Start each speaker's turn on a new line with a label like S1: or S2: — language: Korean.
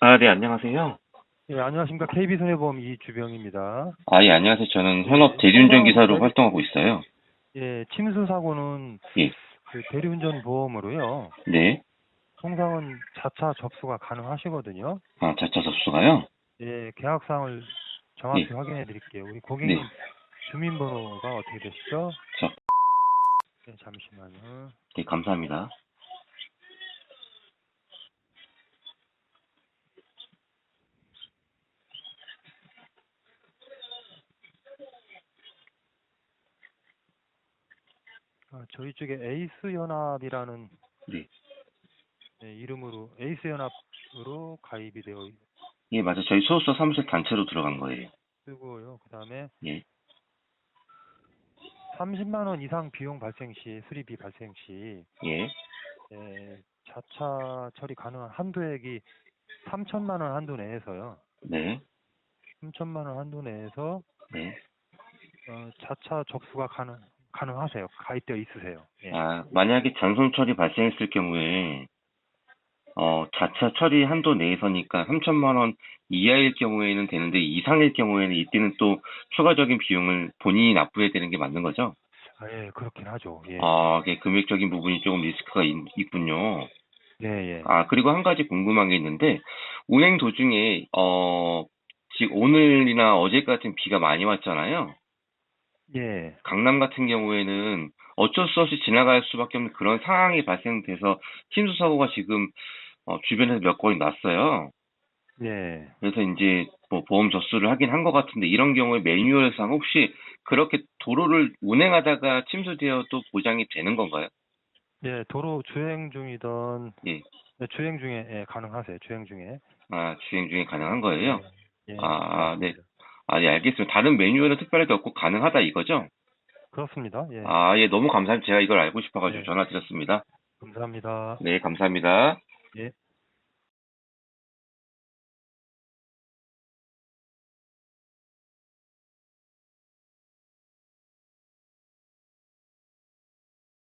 S1: 아, 네, 안녕하세요.
S2: 예, 안녕하십니까. KB손해보험 이주병입니다.
S1: 아, 예, 안녕하세요. 저는 현업 대리운전 기사로 활동하고 있어요.
S2: 예, 침수 사고는
S1: 예.
S2: 그 대리운전 보험으로요.
S1: 네.
S2: 통상은 자차 접수가 가능하시거든요.
S1: 아, 자차 접수가요?
S2: 예, 계약 사항을 정확히
S1: 예.
S2: 확인해 드릴게요. 우리 고객님
S1: 네.
S2: 주민번호가 어떻게 되시죠?
S1: 저,
S2: 네, 잠시만요.
S1: 네, 감사합니다.
S2: 아, 저희 쪽에 에이스 연합이라는
S1: 네.
S2: 예, 이름으로 에이스 연합으로 가입이 되어 있-
S1: 예, 맞아요. 저희 소속사 사무실 단체로 들어간 거예요.
S2: 쓰고요. 그다음에
S1: 예.
S2: 30만 원 이상 비용 발생 시 수리비 발생 시
S1: 예.
S2: 예, 자차 처리 가능한 한도액이 3천만 원 한도 내에서요.
S1: 네.
S2: 3천만 원 한도 내에서
S1: 네.
S2: 어, 자차 접수가 가능 가능하세요. 가입되어 있으세요. 예.
S1: 아, 만약에 잔손 처리 발생했을 경우에, 어, 자차 처리 한도 내에서니까 3천만 원 이하일 경우에는 되는데 이상일 경우에는 이때는 또 추가적인 비용을 본인이 납부해야 되는 게 맞는 거죠?
S2: 아, 예, 그렇긴 하죠. 예.
S1: 아, 이게 금액적인 부분이 조금 리스크가 있, 있군요.
S2: 예, 예.
S1: 아, 그리고 한 가지 궁금한 게 있는데, 운행 도중에, 어, 지금 오늘이나 어제 같은 비가 많이 왔잖아요.
S2: 예.
S1: 강남 같은 경우에는 어쩔 수 없이 지나갈 수밖에 없는 그런 상황이 발생돼서 침수 사고가 지금 어, 주변에서 몇 건이 났어요.
S2: 예.
S1: 그래서 이제 뭐 보험 접수를 하긴 한 것 같은데 이런 경우에 매뉴얼상 혹시 그렇게 도로를 운행하다가 침수되어도 보장이 되는 건가요?
S2: 예, 도로 주행 중이던
S1: 예.
S2: 네, 주행 중에 예, 가능하세요. 주행 중에.
S1: 아, 주행 중에 가능한 거예요?
S2: 예.
S1: 아, 네. 아, 예, 알겠습니다. 다른 매뉴얼은 특별하게 없고 가능하다 이거죠?
S2: 그렇습니다. 예.
S1: 아, 예, 너무 감사합니다. 제가 이걸 알고 싶어가지고
S2: 네.
S1: 전화 드렸습니다.
S2: 감사합니다.
S1: 네, 감사합니다.
S2: 예.